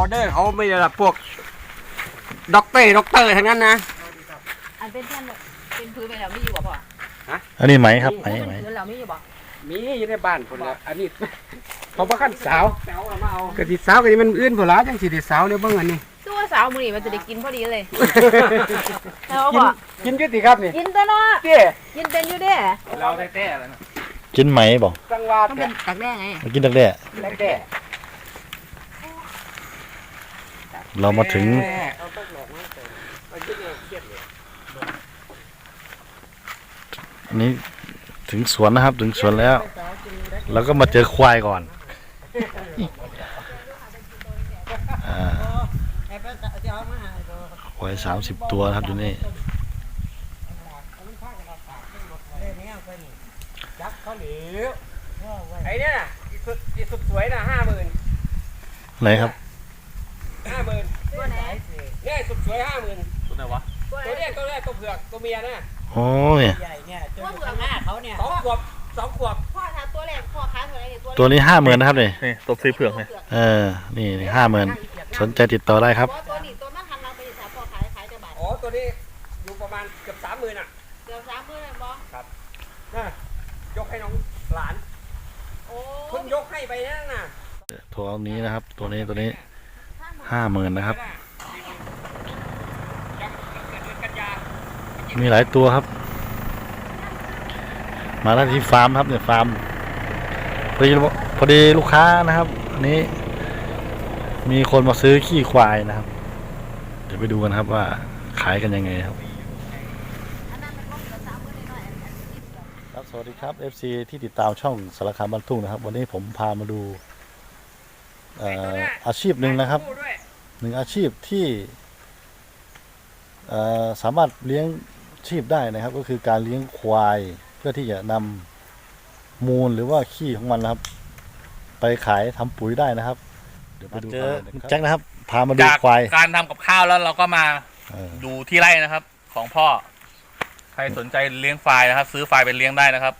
อเดอร์เขาไม่ได้รับพวกด็อกเตอร์ด็อกเตอร์ทั้งนั้นนะ อันเป็นแท่นเป็นพื้นไปแล้วไม่อยู่บ่พ่ออันนี้ไหมครับไหมเป็นไหมพื้นแล้วไม่อยู่บ่มีอยู่ในบ้านคนละอันนี้เขาประคันสาวกะทิสาวกะทิมันอื่นพอละจังสิได้สาวเดี๋ยวเบิ่งอันนี้ตัวสาวมื้อนี้มันจะได้กินพอดีเลยแล้วกินบ่กินอยุติครับนี่กินตัวเนาะเจ้กินเป็นอยู่เด้เราได้แต่แล้วนะกินไหมบอกจังหวะมันแต่เป็นตักแด้ไงมากินตั้งแต่ได้แต่ เรามาถึงอันนี้ถึงสวนนะครับ ถึงสวนแล้ว แล้วก็มาเจอควายก่อนอ่าควายสามสิบตัวนะครับอยู่นี่ยักษ์เขาเหลวไอ้เนี่ยอีสุดอีสุดสวยนะห้าหมื่นไหนครับ ห้าหมื่น ตัวไหน เนี่ยสุดสวยห้าหมื่นตัวไหนวะตัวไหนตัวเนี้ยตัวแรกตัวเผือกตัวเมียนะโอ้ยใหญ่เนี่ยจนอยู่ข้างหน้าเขาเนี่ยสองขวบสองขวบพ่อถ้าตัวแรกพ่อค้าเท่าไหร่เนี่ยตัวตัวนี้ห้าหมื่นนะครับนี่นี่ตัวสีเผือกเนี่ยเออ นี่ห้าหมื่นสนใจติดต่อได้ครับตัวนี้ตัวมันหันเราไปสาวพ่อขายขายจะบาทอ๋อตัวนี้อยู่ประมาณเกือบสามหมื่นอะเกือบ30,000เลยบ่น่ะยกให้น้องหลานโอ้เพิ่งยกให้ไปนั่นน่ะตัวนี้นะครับ ตัวนี้ตัวนี้ห้าหมื่นนะครับ ยังเดือนกันยา มีหลายตัวครับ มาแล้วที่ฟาร์มครับเนี่ยฟาร์มพอดีพอดีลูกค้านะครับอันนี้ มีคนมาซื้อขี้ควายนะครับ เดี๋ยวไปดูกันครับว่าขายกันยังไงครับครับสวัสดีครับ FC ที่ติดตามช่องสารคามบ้านทุ่งนะครับ วันนี้ผมพามาดูอาชีพหนึ่งนะครับหนึ่งอาชีพที่สามารถเลี้ยง ชีพได้นะครับ ก็คือการเลี้ยงควายเพื่อที่จะนำมูลหรือว่าขี้ของมันนะครับ ไปขายทำปุ๋ยได้นะครับ เดี๋ยวไปดูกันเลยนะครับแจ็คนะครับ พามาดูจากควายการทำกับข้าวแล้วเราก็มาเออดูที่ไร่นะครับ ของพ่อ ใครสนใจเลี้ยงควายนะครับ ซื้อควายไปเลี้ยงได้นะครับ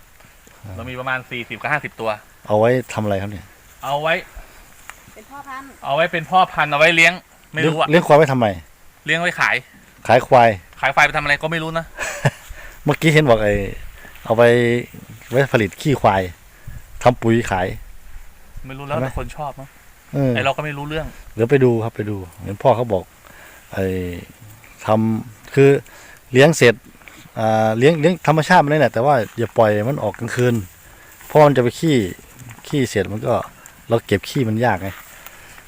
เรามีประมาณสี่สิบกับห้าสิบตัว เอาไว้ทำอะไรครับเนี่ยเอาไว้ เป็นพ่อพันธุ์เอาไว้เป็นพ่อพันธุ์เอาไว้เลี้ยง ไม่เลี้ยงรู้อะเลี้ยงควายไว้ทำไม เลี้ยงไว้ขาย ขายควาย ขายควายไปทำอะไรก็ไม่รู้นะ เมื่อกี้เห็นบอกไอเอาไปไว้ผลิตขี้ควายทำปุ๋ยขาย ไม่รู้แล้วใช่ไหมแต่คนชอบมั้งเออไอเราก็ไม่รู้เรื่องเดี๋ยวไปดูครับไปดูเห็นพ่อเขาบอกไอ้ทำคือเลี้ยงเสร็จอ่าเลี้ยงเลี้ยงธรรมชาติมันนี่แหละแต่ว่าอย่าปล่อยมันออกกลางคืนเพราะมันจะไปขี้ขี้เสร็จมันก็ เราเก็บขี้มันยากไง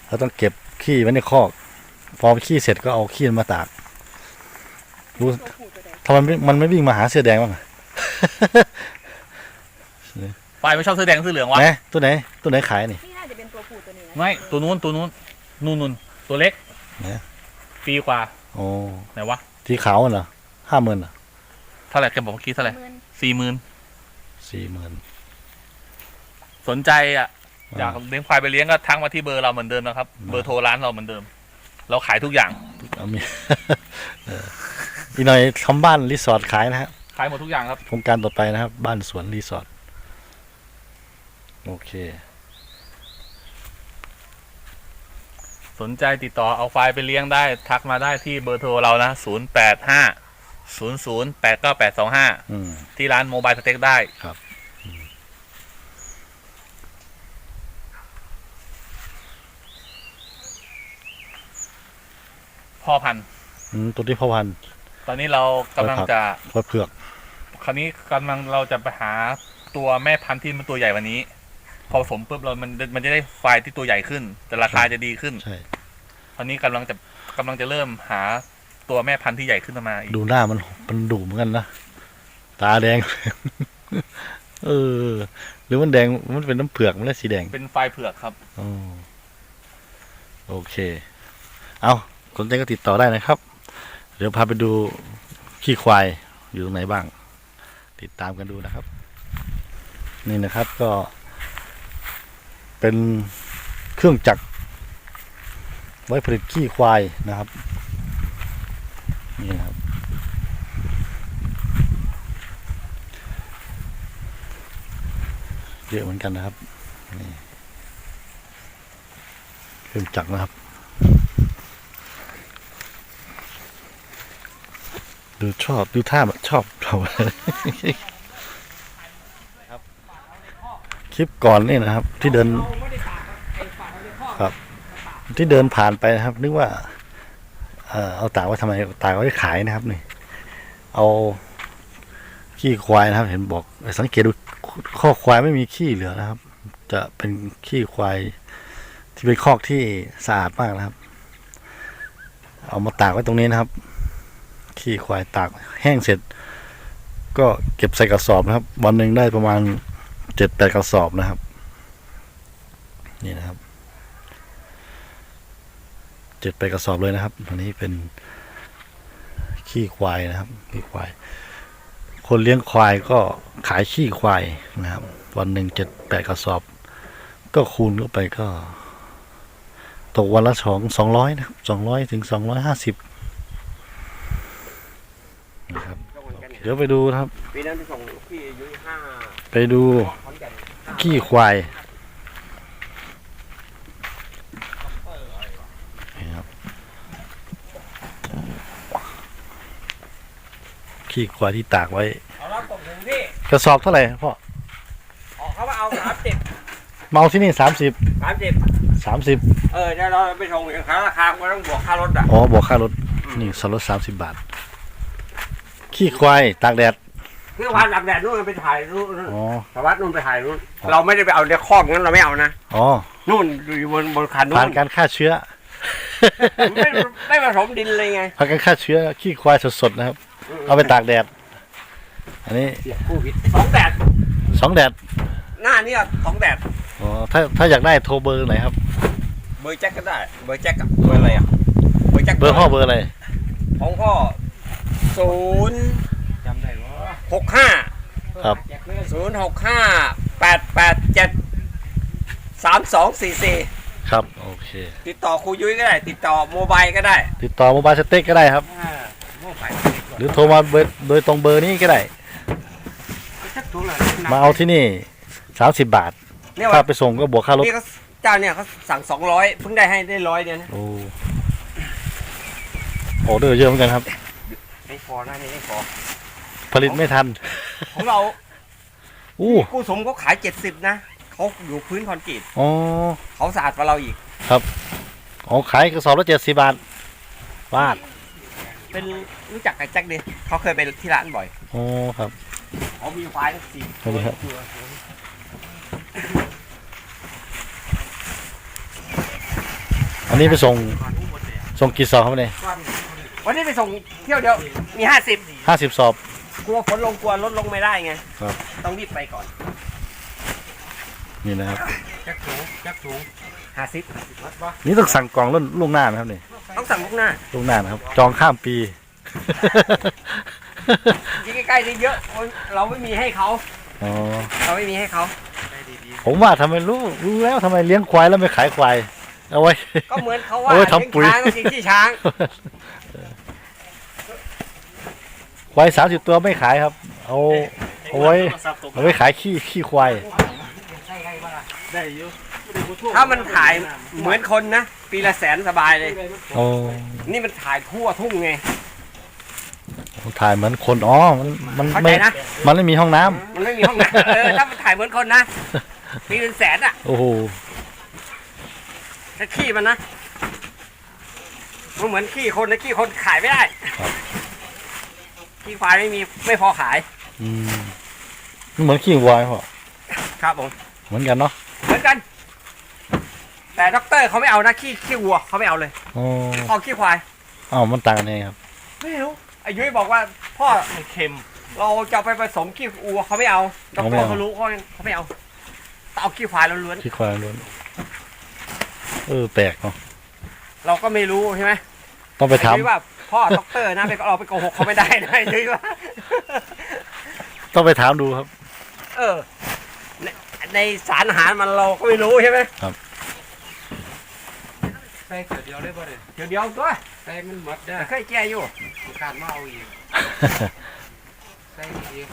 เราต้องเก็บขี้ไว้ในคอก พอขี้เสร็จก็เอาขี้มันมาตาก รู้ทำไมไม่มันไม่วิ่งมาหาเสื้อแดงบ้างอะควายไม่ชอบเสื้อแดงเสื้อเหลืองวะไหนตัวไหน ตัวไหนขายนี่ นี่น่าจะเป็นตัวผู้ตัวนี้นะไม่ตัวนู้นตัวนู้นนู่นนู่นตัวเล็กไหน ปีกว่าโอ้ไหนวะที่ขาวน่ะเหรอห้าหมื่นเหรอเท่าไหร่แกบอกเมื่อกี้เท่าไหร่หมื่นสี่หมื่นสี่หมื่นสนใจอะอ่าอยากเลี้ยงควายไปเลี้ยงก็ทักมาที่เบอร์เราเหมือนเดิมนะครับอ่าเบอร์โทรร้านเราเหมือนเดิม เราขายทุกอย่าง เอามีเอออีกหน่อยทำบ้านรีสอร์ทขายนะฮะขายหมดทุกอย่างครับ โครงการต่อไปนะครับ บ้านสวนรีสอร์ทโอเค สนใจติดต่อเอาควายไปเลี้ยงได้ ทักมาได้ที่เบอร์โทรเรานะศูนย์แปดห้าศูนย์ศูนย์แปดเก้าแปดสองห้าอืมที่ร้านโมบายสเต็กได้ครับพ่อพันธุ์อืมตัวที่พ่อพันธุ์ต อนนี้เรากำลังจะพ่อเผือก คราวนี้กำลังเราจะไปหาตัวแม่พันธุ์ที่มันตัวใหญ่กวันนี้ พอผสมปุ๊บเรา มันมันจะได้ควายที่ตัวใหญ่ขึ้น แต่ราคาจะดีขึ้นใช่ตอนนี้กำลังจะกำลังจะเริ่มหาตัวแม่พันธุ์ที่ใหญ่ขึ้นมาอีกดูหน้ามันมันดุเหมือนกันนะตาแดง เออ หรือมันแดงมันเป็นน้ำเผือกมันเลยสีแดง เป็นควายเผือกครับอ๋อโอเค เอาสนใจก็ติดต่อได้นะครับ เดี๋ยวพาไปดูขี้ควายอยู่ตรงไหนบ้าง ติดตามกันดูนะครับ นี่นะครับก็ เป็นเครื่องจักรไว้ผลิตขี้ควายนะครับ นี่นะครับ เยอะเหมือนกันนะครับนี่เครื่องจักรนะครับ ดูชอบดูท่าแบบชอบเราครับคลิปก่อนนี่นะครับ ที่เดิน ครับ ที่เดินผ่านไปนะครับ นึกว่า เอ่อเอาตากไว้ทำไมตากไว้ขายนะครับนี่ เอาขี้ควายนะครับ เห็นบอก สังเกตดูข้อควายไม่มีขี้เหลือนะครับ จะเป็นขี้ควาย ที่เป็นคอกที่สะอาดมากนะครับ เอามาตากไว้ตรงนี้นะครับ ขี้ควายตากแห้งเสร็จ ก็เก็บใส่กระสอบนะครับ วันหนึ่งได้ประมาณเจ็ดแปดกระสอบนะครับ นี่นะครับเจ็ดแปดกระสอบเลยนะครับอันนี้เป็นขี้ควายนะครับขี้ควาย คนเลี้ยงควายก็ขายขี้ควายนะครับ วันหนึ่งเจ็ดแปดกระสอบ ก็คูณเข้าไปก็ ตกวันละสองสองร้อยนะครับสองร้อยถึงสองร้อยห้าสิบนะครับ เดี๋ยวไปดูนะครับ ปีนั้นไปส่งพี่อายุห้าไปดูขอนแก่นขี้ควายนี่ครับขี้ควายที่ตากไว้ เอาแล้วส่งถึงที่กระสอบเท่าไหร่พ่อออกเขาว่าเอาสามสิบเมาที่นี่สามสิบสามสิบสามสิบเออเดี๋ยวเราไปส่งอย่างครั้ราคาก็ต้องบวกค่ารถอะอ๋อบวกค่ารถนี่สลดสามสิบบาท ขี้ควายตากแดดเพื่อวันหลับแดดนู่นไปถ่ายนู่นอ๋อ สวัสดนู่นไปถ่ายนู่นเราไม่ได้ไปเอาในคอกนั้นเราไม่เอานะอ๋อนู่นอยู่บนบนคันนู่ผ่านนการฆ่าเชื้อไม่ไม่ผสมดินเลยไงผ่านการฆ่าเชื้อขี้ควายสดๆนะครับ เอาไปตากแดด อันนี้เสียผู้ผิดสองแดดสองแดดหน้านี่สองแดดอ๋อถ้าถ้าอยากได้โทรเบอร์ไหนครับ เบอร์แจ็คก็ได้ เบอร์แจ็คกับเบอร์อะไรอะเบอร์แจ็คเบอร์พ่อเบอร์อะไรของพ่อ ศูนย์จำได้ว่าหกห้าครับ ศูนย์หกห้าแปดแปดเจ็ดสามสองสี่สี่ครับ โอเค ติดต่อครูยุ้ยก็ได้ ติดต่อโมบายก็ได้ติดต่อโมบายสเต็กก็ได้ครับโมบายหรือโทรมาเบอร์โดยตรงเบอร์นี้ก็ได้มาเอาที่นี่สามสิบบาท เนี่ยถ้าว่าไปส่งก็บวกค่ารถ นี่เขาเจ้าเนี่ยเขาสั่งสองร้อยเพิ่งได้ให้ได้ร้อยเดียวนะโอ้ออเดอร์เยอะเหมือนกันครับไม่ พอนะนี่ไม่พอ ผลิตไม่ทัน ของเราอู้กู้สมเขาขายเจ็ดสิบนะเขาอยู่พื้นคอนกรีตอ๋อเขาสะอาดกว่าเราอีกอ๋อขายกระสอบละเจ็ดสิบบาทบาทเป็นรู้จักกับแจ็คดิเขาเคยไปที่ร้านบ่อยอ๋อครับเขามีควายทั้งสี่สวัสดีครับอันนี้ไปส่งส่งกี่สอบครับเนี่ย วันนี้ไปส่งเที่ยวเดียว มีห้าสิบห้าสิบสอบ กลัวฝนลงกลัวรถลงไม่ได้ไงครับ ต้องรีบไปก่อนนี่นะครับ จักสูงจักสูงห้าสิบนี่ต้องสั่งกล่องล่วงล่วงหน้านะครับนี่ต้องสั่งลูกหน้าล่วงหน้านะครับ จองข้ามปีที่ใกล้ๆนี่เยอะเราไม่มีให้เขา อ๋อ เราไม่มีให้เขา ผมว่าทำไมรู้รู้แล้วทำไมเลี้ยงควายแล้วไม่ขายควาย เอาไว้ ก็เหมือนเขาว่าเอาไว้เลี้ยงทำปุ๋ยช้างก็กินขี้ช้าง ควายสามสิบตัวไม่ขายครับ เอาเอาไว้เอาไว้ขายขี้ขี้ควายถ้ามันถ่ายเหมือนคนนะ ปีละแสนสบายเลย โอ้นี่มันถ่ายทั่วทุ่งไง ถ่ายเหมือนคนอ๋อมันมันเข้าใจไม่นะมันไม่มีห้องน้ำมันไม่มีห้องน้ำเออถ้ามันถ่ายเหมือนคนนะปีเป็นแสนอะโอ้โหถ้าขี้มันนะมันเหมือนขี้คนนะขี้คนขายไม่ได้ ขี้ควายไม่มีไม่พอขาย อืมมันเหมือนขี้วัวพ่อครับผม เหมือนกันเนาะเหมือนกัน แต่ด็อกเตอร์เขาไม่เอานะขี้ขี้วัวเขาไม่เอาเลยโอ้เอาขี้ควายอ้าวมันต่างกันยังไงครับ ไม่รู้ไอ้ยุ้ยบอกว่าพ่อมันเค็ม เราจะเอาไปผสมขี้วัวเขาไม่เอาด็อกเตอร์เขารู้เขาเขาไม่เอาเอาขี้ควายล้วนขี้ควายล้วนเออแปลกเนาะๆเราก็ไม่รู้ใช่ไหมต้องไปถามไอ้ยุ้ยว่า พ่อด็อกเตอร์นะไปเราไปโกหกเขาไม่ได้นะไอ้ยุ้ยว่าต้องไปถามดูครับ เออ ในในสารอาหารมันเราก็ไม่รู้ใช่ไหมครับใส่เดียวได้ป่ะเดี๋ยวเดียวตัวใส่มันหมดได้เคยแก้อยู่การมาเอาอีกใส่อีก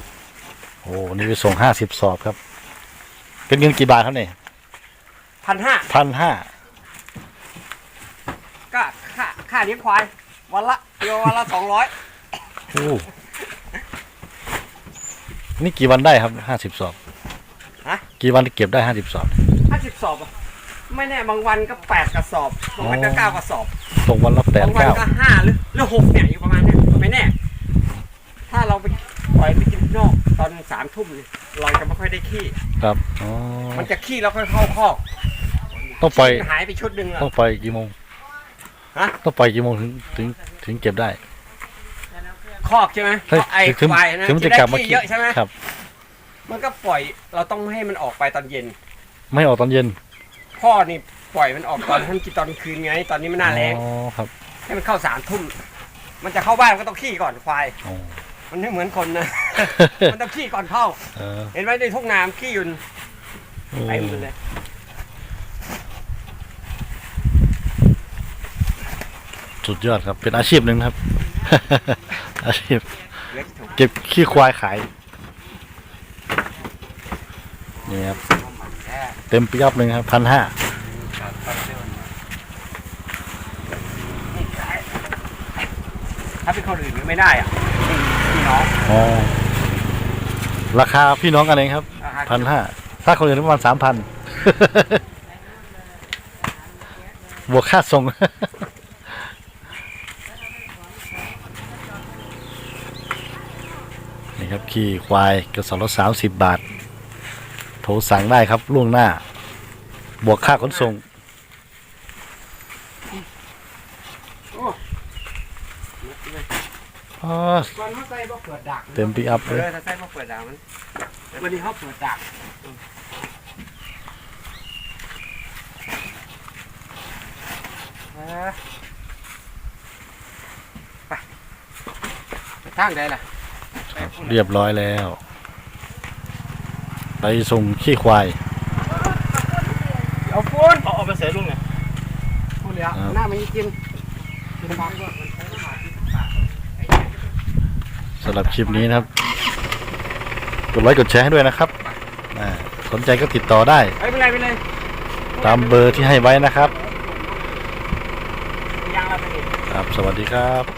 โอ้นี่ไปส่งห้าสิบสอบครับ เป็นเงินกี่บาทครับเนี่ยพันห้าพันห้าก็ค่าค่าเลี้ยงควาย วันละเดียววันละสองร้อยโอ้นี่กี่วันได้ครับห้าสิบสอบฮะกี่วันเก็บได้ห้าสิบสอบห้าสิบสอบอะไม่แน่บางวันก็แปดกระสอบบางวันก็อ๋อเก้ากระสอบตกวันละแปดบางวันเก้าก็ห้าหรือหรือหกเนี่ยอยู่ประมาณเนี้ยไม่แน่ ถ้าเราไปปล่อยไปกินข้างนอกตอนสามทุ่มเนี่ยเราจะไม่ค่อยได้ขี้ครับอ๋อมันจะขี้แล้วค่อยเข้าคอกต้องปล่อยขี้มันหายไปชุดหนึ่งอะต้องปล่อยกี่โมง ฮะ ต้องปล่อยกี่โมงถึงถึงถึงเก็บได้คอกใช่ไหมเฮ้ยไอ้ถึงควายนะถึงมันที่จะได้กลับมาขี้ขี้เยอะใช่ไหมครับ มันก็ปล่อยเราต้องไม่ให้มันออกไปตอนเย็น ไม่ออกตอนเย็นพ่อนี่ปล่อยมันออกตอนท่านกินตอนคืนไง ตอนนี้มันหน้าแรงอ๋อครับให้มันเข้าสามทุ่มมันจะเข้าบ้านมันก็ต้องขี้ก่อนควาย อ๋อมันไม่เหมือนคนนะ มันต้องขี้ก่อนเข้า เออเห็นไหมในทุ่งนาขี้อยุนโอ้เต็มเลย สุดยอดครับ เป็นอาชีพหนึ่งครับ อาชีพเล็กถูกเก็บขี้ควายขาย นี่ครับแค่เต็มปีอัพหนึ่งครับพันห้าถ้าเป็นคนอื่นก็ไม่ได้อะพี่น้องอ๋อราคาพี่น้องกันเองครับราคาพันห้าถ้าคนอื่นประมาณสามพันบวกค่าส่ง นี่ครับขี้ควายกระสอบละสามสิบบาท โทรสั่งได้ครับล่วงหน้า บวกค่าขนส่งอ๋อมันเขาใส่บ่เปิดดักเต็มปีอัพเอเลยอถ้าใส่บ่เปิดดักมันวันนี้เขาเปิดดักเออไปไปทางใดล่ะไปพุ่นน่ะ เรียบร้อยแล้ว ไปส่งขี้ควาย เอาปูนเอาเอาไปเสียลุงเนี่ยพูดเลยอะครับหน้ามันกินกินฟังก่อนมันใช้น้ำหมากินปากสำหรับคลิปนี้นะครับ กดไลค์กดแชร์ให้ด้วยนะครับอ่าสนใจก็ติดต่อได้เอ้ยไม่เป็นไรไม่เป็นไรตามเบอร์ที่ให้ไว้นะครับยังละไปดิครับ สวัสดีครับ